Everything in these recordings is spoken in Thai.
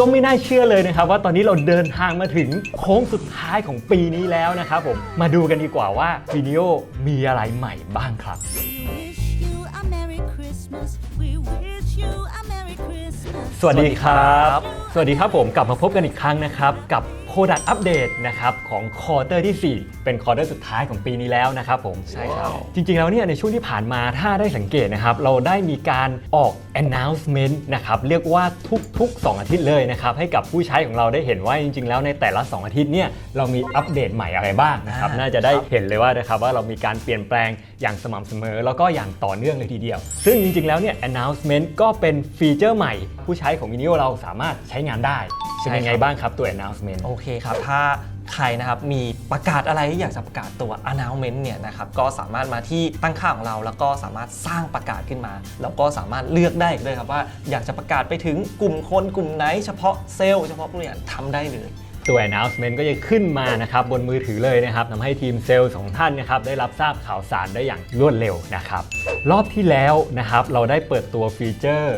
ก็ไม่น่าเชื่อเลยนะครับว่าตอนนี้เราเดินทางมาถึงโค้งสุดท้ายของปีนี้แล้วนะครับผม มาดูกันดีกว่าว่าวินิโอมีอะไรใหม่บ้างครับ We wish you a Merry Christmas. We wish you a Merry Christmas. สวัสดีครับ สวัสดีครับผมกลับมาพบกันอีกครั้งนะครับกับ Product Update นะครับของควอเตอร์ที่ 4 เป็นควอเตอร์สุดท้ายของปีนี้แล้วนะครับผมใช่ครับ จริงๆ แล้วเนี่ยในช่วงที่ผ่านมาถ้าได้สังเกตนะครับเราได้มีการออก announcement นะครับเรียกว่าทุก ๆ 2 อาทิตย์เลยนะครับให้กับผู้ใช้ของเราได้เห็นว่าจริง ๆ แล้วในแต่ละ 2 อาทิตย์เนี่ยเรามีอัปเดตใหม่อะไรบ้างนะครับอ่าน่าจะได้เห็นเลยว่านะครับว่าเรามีการเปลี่ยนแปลงอย่างสม่ำเสมอ แล้วก็อย่างต่อเนื่องเลยทีเดียว ซึ่งจริงๆ แล้วเนี่ย announcement ก็เป็นฟีเจอร์ใหม่ ผู้ใช้ของ Vimeo เราสามารถใช้งานได้ เป็นยังไงบ้างครับตัว announcement โอเคครับ ถ้าใครนะครับมีประกาศอะไรที่อยากจะประกาศตัว announcement เนี่ยนะครับก็สามารถมาที่ตั้งค่าของเรา แล้วก็สามารถสร้างประกาศขึ้นมา แล้วก็สามารถเลือกได้อีกด้วยครับว่าอยากจะประกาศไปถึงกลุ่มคนกลุ่มไหน เฉพาะเซลล์เฉพาะผู้บริหารทำได้เลยตัว announcement ก็จะขึ้นมานะครับบนมือถือเลยนะครับทำให้ทีมเซลล์ของท่านนะครับได้รับทราบข่าวสารได้อย่างรวดเร็วนะครับรอบที่แล้วนะครับเราได้เปิดตัวฟีเจอร์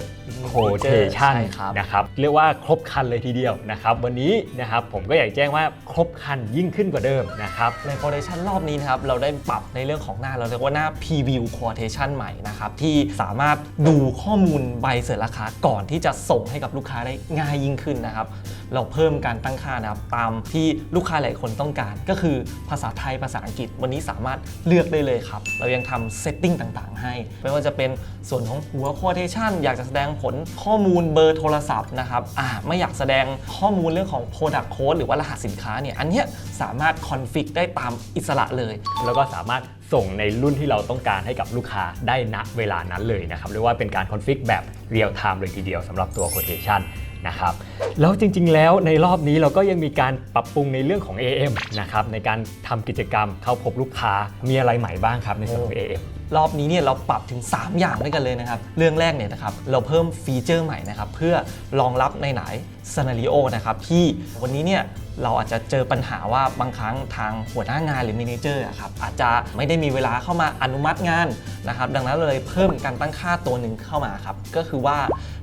quotation ใช่ครับนะครับเรียกว่าครบครันเลยทีเดียวนะครับวันนี้นะครับผมก็อยากแจ้งว่าครบครันยิ่งขึ้นกว่าเดิมนะครับใน quotation รอบนี้นะครับเราได้ปรับในเรื่องของหน้าเราเรียกว่าหน้า preview quotation ใหม่นะครับที่สามารถดูข้อมูลใบเสนอราคาก่อนที่จะส่งให้กับลูกค้าได้ง่ายยิ่งขึ้นนะครับเราเพิ่มการตั้งค่านะครับตามที่ลูกค้าหลายคนต้องการ ก็คือภาษาไทยภาษาอังกฤษ วันนี้สามารถเลือกได้เลยครับเรายังทำ setting ต่างๆ ให้ไม่ว่าจะเป็นส่วนของหัว quotation อยากจะแสดงผลข้อมูลเบอร์โทรศัพท์นะครับอ่าไม่อยากแสดงข้อมูลเรื่องของ product code หรือว่ารหัสสินค้าเนี่ยอันเนี้ยสามารถ config ได้ตามอิสระเลย แล้วก็สามารถส่งในรุ่นที่เราต้องการให้กับลูกค้าได้ณเวลานั้นเลยนะครับเรียกว่าเป็นการคอนฟิกแบบเรียลไทม์เลยทีเดียวสำหรับตัว quotation นะครับแล้วจริงๆแล้วในรอบนี้เราก็ยังมีการปรับปรุงในเรื่องของ AM นะครับในการทำกิจกรรมเข้าพบลูกค้ามีอะไรใหม่บ้างครับในส่วนของ AM รอบนี้เนี่ยเราปรับถึง 3 อย่างด้วยกันเลยนะครับ เรื่องแรกเนี่ยนะครับเราเพิ่มฟีเจอร์ใหม่นะครับเพื่อรองรับในหลายซีนารีโอนะครับที่วันนี้เนี่ยเราอาจจะเจอปัญหาว่าบางครั้งทางหัวหน้างานหรือ m ม n เจอร์ครับอาจจะไม่ได้มีเวลาเข้ามาอนุมัติงานนะครับดังนั้นเลยเพิ่มการตั้งค่าตัวหนึ่งเข้ามาครับก็คือว่า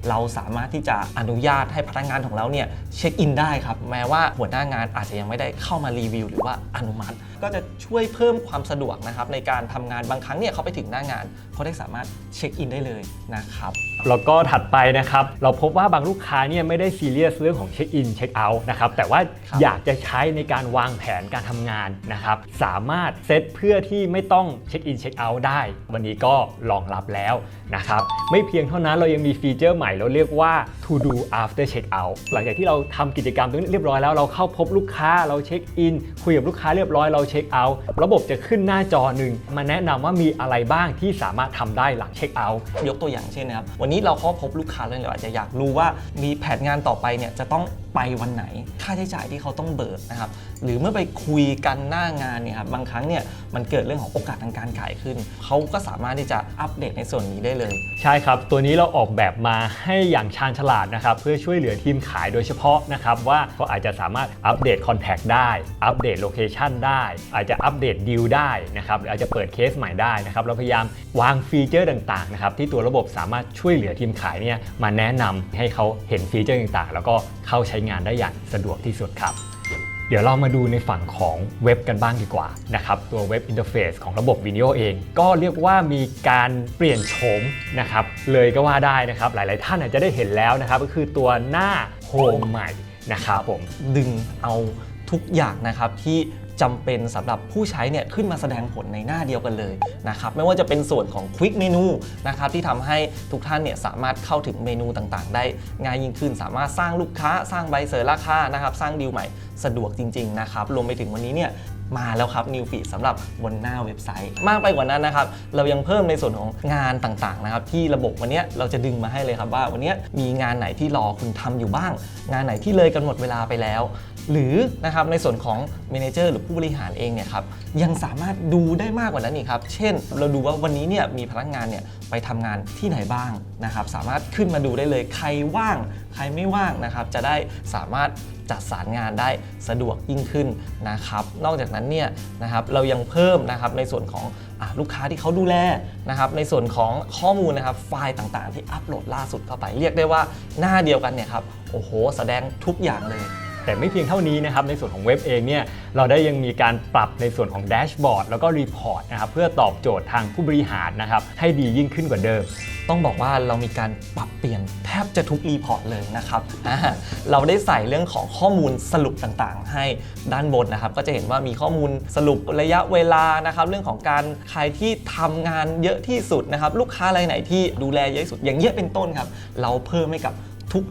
เราสามารถที่จะอนุญาตให้พนักงานของเราเนี่ยเช็คอินได้ครับแม้ว่าหัวหน้างานอาจจะยังไม่ได้เข้ามารีวิว หรือว่าอนุมัติ ก็จะช่วยเพิ่มความสะดวกนะครับในการทำงานบางครั้งเนี่ยเขาไปถึงหน้างานเขาได้สามารถเช็คอินได้เลยนะครับ แล้วก็ถัดไปนะครับ เราพบว่าบางลูกค้าเนี่ยไม่ได้ซีเรียสเรื่องของเช็คอินเช็คเอาท์นะครับ แต่ว่าครับอยากจะใช้ในการวางแผนการทำงานนะครับ สามารถเซตเพื่อที่ไม่ต้องเช็คอินเช็คเอาท์ได้ วันนี้ก็รองรับแล้วนะครับ ไม่เพียงเท่านั้นเรายังมีฟีเจอร์ใหม่เราเรียกว่า to do after check out หลังจากที่เราทำกิจกรรมตรงนี้เรียบร้อยแล้วเราเข้าพบลูกค้าเราเช็คอินคุยกับลูกค้าเรียบร้อยเราเช็คเอาท์ระบบจะขึ้นหน้าจอหนึ่งมาแนะนำว่ามีอะไรบ้างที่สามารถทำได้หลังเช็คเอาท์ยกตัวอย่างเช่นนะครับวันนี้เราเข้าพบลูกค้าแล้วเราอาจจะอยากรู้ว่ามีแผนงานต่อไปเนี่ยจะต้อง ไปวันไหน ค่าใช้จ่ายที่เขาต้องเบิกนะครับหรือเมื่อไปคุยกันหน้างานเนี่ยครับบางครั้งเนี่ยมันเกิดเรื่องของโอกาสทางการขายขึ้น เขาก็สามารถที่จะอัปเดตในส่วนนี้ได้เลย ใช่ครับ ตัวนี้เราออกแบบมาให้อย่างชาญฉลาดนะครับเพื่อช่วยเหลือทีมขายโดยเฉพาะนะครับว่าเขาอาจจะสามารถอัปเดตคอนแทคได้ อัปเดตโลเคชันได้ อาจจะอัปเดตดีลได้นะครับหรืออาจจะเปิดเคสใหม่ได้นะครับเราพยายามวางฟีเจอร์ต่างๆนะครับที่ตัวระบบสามารถช่วยเหลือทีมขายเนี่ยมาแนะนำให้เขาเห็นฟีเจอร์ต่างๆ แล้วก็เข้าใช้งานได้อย่างสะดวกที่สุดครับ เดี๋ยวเรามาดูในฝั่งของเว็บกันบ้างดีกว่านะครับ ตัวเว็บอินเทอร์เฟซของระบบวิดีโอเอง ก็เรียกว่ามีการเปลี่ยนโฉมนะครับ เลยก็ว่าได้นะครับ หลาย ๆ ท่านอาจจะได้เห็นแล้วนะครับ ก็คือตัวหน้าโฮมใหม่นะครับผม ดึงเอาทุกอย่างนะครับที่ จำเป็นสำหรับผู้ใช้เนี่ยขึ้นมาแสดงผลในหน้าเดียวกันเลยนะครับไม่ว่าจะเป็นส่วนของ Quick Menu นะครับที่ทำให้ทุกท่านเนี่ยสามารถเข้าถึงเมนูต่างๆ ได้ง่ายยิ่งขึ้น สามารถสร้างลูกค้าสร้างใบเสนอราคานะครับสร้างดีลใหม่สะดวกจริงๆนะครับรวมไปถึงวันนี้เนี่ยมาแล้วครับ New Feed สำหรับบนหน้าเว็บไซต์ มากไปกว่านั้นนะครับ เรายังเพิ่มในส่วนของงานต่างๆนะครับ ที่ระบบวันนี้เราจะดึงมาให้เลยครับว่าวันนี้มีงานไหนที่รอคุณทำอยู่บ้าง งานไหนที่เลยกำหนดเวลาไปแล้ว หรือนะครับในส่วนของเมนเจอร์หรือผู้บริหารเองเนี่ยครับยังสามารถดูได้มากกว่านั้นอีกครับ เช่น เราดูว่าวันนี้เนี่ยมีพนักงานเนี่ยไปทำงานที่ไหนบ้างนะครับสามารถขึ้นมาดูได้เลยใครว่าง ใครไม่ว่างนะครับจะได้สามารถจัดสารงานได้สะดวกยิ่งขึ้นนะครับ นอกจากนั้นเนี่ยนะครับเรายังเพิ่มนะครับในส่วนของอลูกค้าที่เขาดูแลนะครับในส่วนของข้อมูลนะครับไฟล์ต่างๆ ที่อัปโหลดล่าสุดเข้าไปเรียกได้ว่าหน้าเดียวกันเนี่ยครับโอ้โห แสดงทุกอย่างเลย แต่ไม่เพียงเท่านี้นะครับในส่วนของเว็บเองเนี่ยเราได้ยังมีการปรับในส่วนของแดชบอร์ดแล้วก็รีพอร์ตนะครับเพื่อตอบโจทย์ทางผู้บริหารนะครับให้ดียิ่งขึ้นกว่าเดิม ต้องบอกว่าเรามีการปรับเปลี่ยนแทบจะทุกรีพอร์ตเลยนะครับอ่าเราได้ใส่เรื่องของข้อมูลสรุปต่างๆ ให้ด้านบนนะครับ ก็จะเห็นว่ามีข้อมูลสรุประยะเวลานะครับเรื่องของการใครที่ทำงานเยอะที่สุดนะครับลูกค้ารายไหนที่ดูแลเยอะที่สุดอย่างเงี้ยเป็นต้นครับ เราเพิ่มให้กับ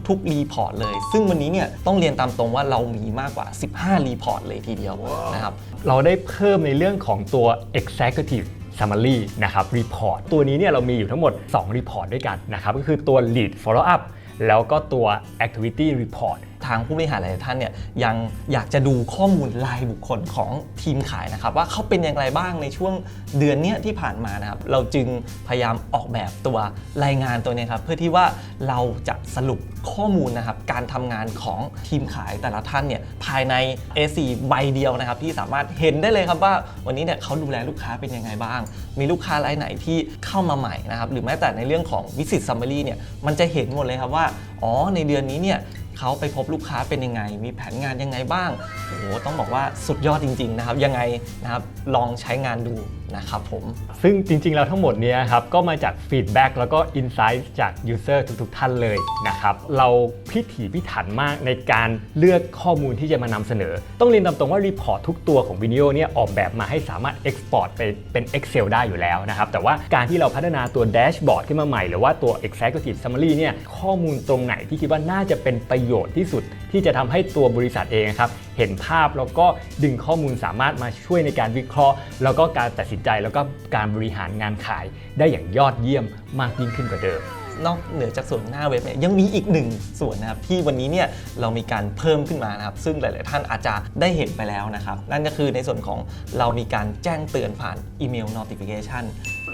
ทุกๆรีพอร์ตเลย ซึ่งวันนี้เนี่ยต้องเรียนตามตรงว่าเรามีมากกว่า 15 รีพอร์ตเลยทีเดียวนะครับ เราได้เพิ่มในเรื่องของตัว executive summary นะครับ report ตัวนี้เนี่ยเรามีอยู่ทั้งหมด 2 report ด้วยกันนะครับ ก็คือตัว lead follow up แล้วก็ตัว activity report ทางผู้บริหารหลายท่านเนี่ยยังอยากจะดูข้อมูลรายบุคคลของทีมขายนะครับ ว่าเขาเป็นอย่างไรบ้างในช่วงเดือนเนี้ยที่ผ่านมานะครับ เราจึงพยายามออกแบบตัวรายงานตัวเนี้ครับ เพื่อที่ว่าเราจะสรุปข้อมูลนะครับ การทำงานของทีมขายแต่ละท่านเนี่ยภายใน A4 ใบเดียวนะครับ ที่สามารถเห็นได้เลยครับว่าวันนี้เนี่ยเขาดูแลลูกค้าเป็นยังไงบ้าง มีลูกค้ารายไหนที่เข้ามาใหม่นะครับ หรือแม้แต่ในเรื่องของ visit summary เนี่ยมันจะเห็นหมดเลยครับว่า อ๋อในเดือนนี้เนี่ย เขาไปพบลูกค้าเป็นยังไง มีแผนงานยังไงบ้างโอ้โหต้องบอกว่าสุดยอดจริง ๆ นะครับ ยังไงนะครับลองใช้งานดูนะครับผม ซึ่งจริงๆแล้วทั้งหมดเนี้ยครับก็มาจากฟีดแบ็กแล้วก็อินไซต์จากยูเซอร์ทุกๆ ท่านเลยนะครับเราพิถีพิถันมากในการเลือกข้อมูลที่จะมานำเสนอ ต้องเรียนตามตรงว่ารีพอร์ตทุกตัวของวิดีโอเนี่ยออกแบบมาให้สามารถ Export ไปเป็น Excel ได้อยู่แล้วนะครับแต่ว่าการที่เราพัฒนาตัวแดชบอร์ดขึ้นมาใหม่หรือว่าตัว Executive Summary เนี่ยข้อมูลตรงไหนที่คิดว่าน่าจะเป็นประโยชน์ที่สุด ที่จะทำให้ตัวบริษัทเองครับ เห็นภาพแล้วก็ดึงข้อมูลสามารถมาช่วยในการวิเคราะห์ แล้วก็การตัดสินใจแล้วก็การบริหารงานขายได้อย่างยอดเยี่ยมมากยิ่งขึ้นกว่าเดิม นอกเหนือจากส่วนหน้าเว็บเนี่ยยังมีอีกหนึ่งส่วนนะครับที่วันนี้เนี่ยเรามีการเพิ่มขึ้นมานะครับซึ่งหลาย ๆ ท่านอาจจะได้เห็นไปแล้วนะครับนั่นก็คือในส่วนของเรามีการแจ้งเตือนผ่านอีเมล notification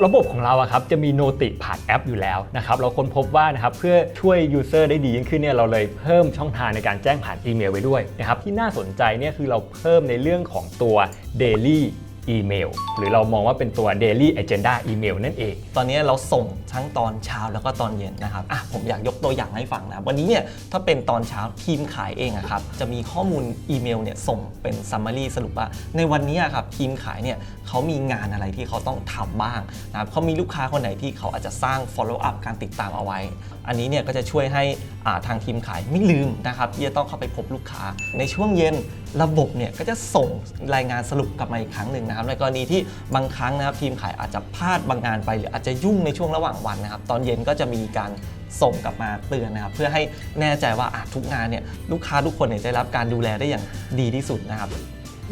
ระบบของเราอะครับจะมีโนติผ่านแอปอยู่แล้วนะครับเราค้นพบว่านะครับเพื่อช่วยยูเซอร์ได้ดียิ่งขึ้นเนี่ยเราเลยเพิ่มช่องทางในการแจ้งผ่านอีเมลไว้ด้วยนะครับที่น่าสนใจเนี่ยคือเราเพิ่มในเรื่องของตัว Daily Email หรือเรามองว่าเป็นตัว Daily Agenda Email นั่นเอง ตอนนี้เราส่งทั้งตอนเช้าแล้วก็ตอนเย็นนะครับอะผมอยากยกตัวอย่างให้ฟังนะ วันนี้เนี่ยถ้าเป็นตอนเช้าทีมขายเองอะครับจะมีข้อมูลอีเมลเนี่ยส่งเป็น summary สรุปว่า ในวันนี้อะครับทีมขายเนี่ยเขามีงานอะไรที่เขาต้องทำบ้างนะครับเขามีลูกค้าคนไหนที่เขาอาจจะสร้าง follow up การติดตามเอาไว้ อันนี้เนี่ยก็จะช่วยให้อ่าทางทีมขายไม่ลืมนะครับที่จะต้องเข้าไปพบลูกค้าในช่วงเย็น ระบบเนี่ยก็จะส่งรายงานสรุปกลับมาอีกครั้งหนึ่งนะครับในกรณีที่บางครั้งนะครับทีมขายอาจจะพลาดบางงานไป หรืออาจจะยุ่งในช่วงระหว่างวันนะครับตอนเย็นก็จะมีการส่งกลับมาเตือนนะครับ เพื่อให้แน่ใจว่าอะทุกงานเนี่ยลูกค้าทุกคนเนี่ยได้รับการดูแลได้อย่างดีที่สุดนะครับ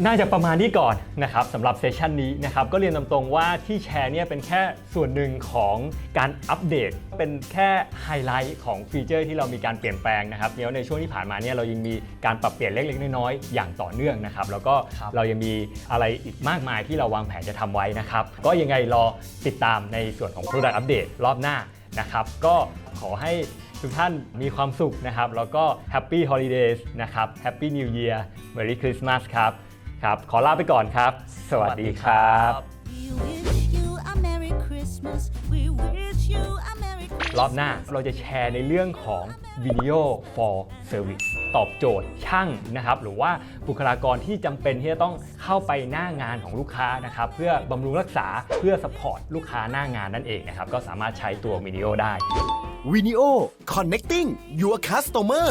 น่าจะประมาณนี้ก่อนนะครับสำหรับเซสชันนี้นะครับก็เรียนตามตรงว่าที่แชร์เนี่ยเป็นแค่ส่วนหนึ่งของการอัปเดต เป็นแค่ไฮไลท์ของฟีเจอร์ที่เรามีการเปลี่ยนแปลงนะครับเดี๋ยวในช่วงที่ผ่านมาเนี่ยเรายังมีการปรับเปลี่ยนเล็กๆน้อยๆอย่างต่อเนื่องนะครับแล้วก็รเรายังมีอะไรอีกมากมายที่เราวางแผนจะทำไว้นะครับก็ยังไงรอติดตามในส่วนของ Product Update รอบหน้านะครับก็ขอให้ทุกท่านมีความสุขนะครับ แล้วก็ Happy Holidays นะครับ Happy New Year Merry Christmas ครับ ครับ ขอลาไปก่อนครับ สวัสดีครับ We wish you a Merry Christmas. We wish you a Merry Christmas. รอบหน้าเราจะแชร์ในเรื่องของ Video for Service ตอบโจทย์ช่างนะครับ หรือว่าบุคลากรที่จำเป็นที่จะต้องเข้าไปหน้างานของลูกค้านะครับ เพื่อบำรุงรักษาเพื่อ support ลูกค้าหน้างานนั่นเองนะครับ ก็สามารถใช้ตัว Video ได้ Video Connecting Your Customer